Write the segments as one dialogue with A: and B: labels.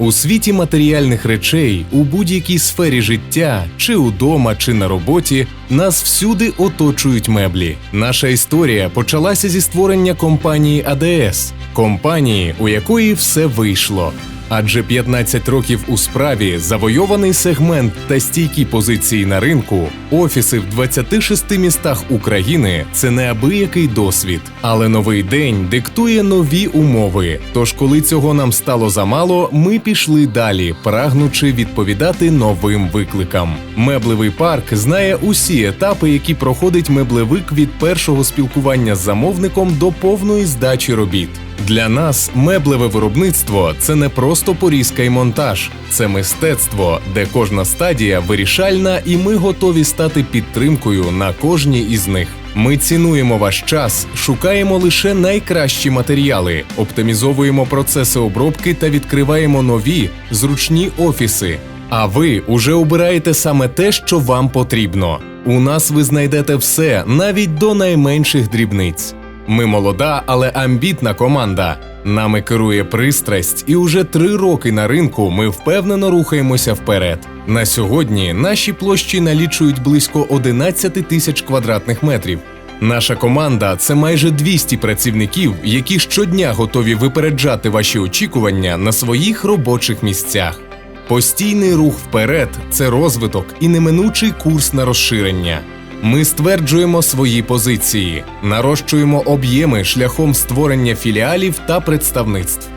A: У світі матеріальних речей у будь-якій сфері життя, чи удома, чи на роботі, нас всюди оточують меблі. Наша історія почалася зі створення компанії АДС, компанії, у якої все вийшло. Адже 15 років у справі, завойований сегмент та стійкі позиції на ринку, офіси в 26 містах України це неабиякий досвід. Але новий день диктує нові умови. Тож, коли цього нам стало замало, ми пішли далі, прагнучи відповідати новим викликам. Меблевий парк знає усі етапи, які проходить меблевик від першого спілкування з замовником до повної здачі робіт. Для нас меблеве виробництво це не просто порізка і монтаж, це мистецтво, де кожна стадія вирішальна, і ми готові стати підтримкою на кожній із них. Ми цінуємо ваш час, шукаємо лише найкращі матеріали, оптимізовуємо процеси обробки та відкриваємо нові зручні офіси. А ви уже обираєте саме те, що вам потрібно. У нас ви знайдете все, навіть до найменших дрібниць. Ми молода, але амбітна команда. Нами керує пристрасть, і уже три роки на ринку ми впевнено рухаємося вперед. На сьогодні наші площі налічують близько 11 тисяч квадратних метрів. Наша команда це майже 200 працівників, які щодня готові випереджати ваші очікування на своїх робочих місцях. Постійний рух вперед це розвиток і неминучий курс на розширення. Ми стверджуємо свої позиції, нарощуємо об'єми шляхом створення філіалів та представництв.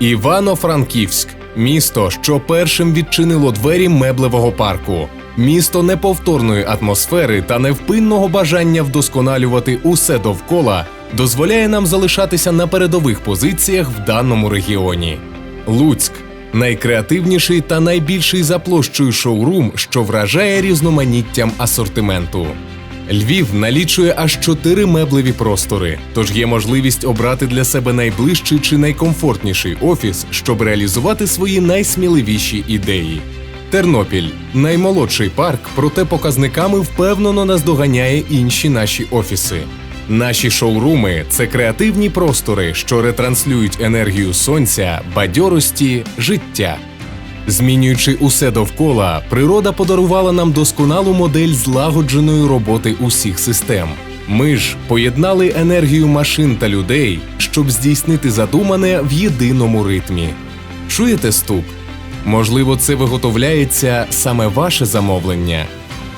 A: Івано-Франківськ місто, що першим відчинило двері меблевого парку, місто неповторної атмосфери та невпинного бажання вдосконалювати усе довкола, дозволяє нам залишатися на передових позиціях в даному регіоні. Луцьк найкреативніший та найбільший за площею шоурум, що вражає різноманіттям асортименту. Львів налічує аж чотири меблеві простори, тож є можливість обрати для себе найближчий чи найкомфортніший офіс, щоб реалізувати свої найсміливіші ідеї. Тернопіль наймолодший парк, проте показниками впевнено наздоганяє інші наші офіси. Наші шоуруми це креативні простори, що ретранслюють енергію сонця, бадьорості, життя. Змінюючи усе довкола, природа подарувала нам досконалу модель злагодженої роботи усіх систем. Ми ж поєднали енергію машин та людей, щоб здійснити задумане в єдиному ритмі. Чуєте стук? Можливо, це виготовляється саме ваше замовлення.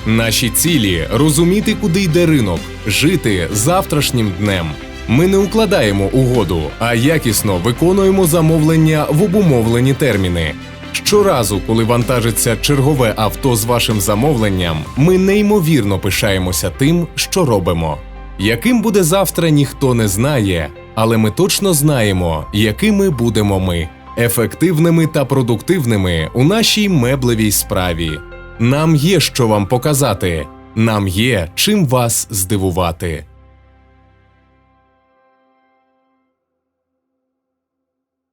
A: Наші цілі розуміти, куди йде ринок, жити завтрашнім днем. Ми не укладаємо угоду, а якісно виконуємо замовлення в обумовлені терміни. Щоразу, коли вантажиться чергове авто з вашим замовленням, ми неймовірно пишаємося тим, що робимо. Яким буде завтра, ніхто не знає, але ми точно знаємо, якими будемо ми ефективними та продуктивними у нашій меблевій справі. Нам є що вам показати, нам є чим вас здивувати.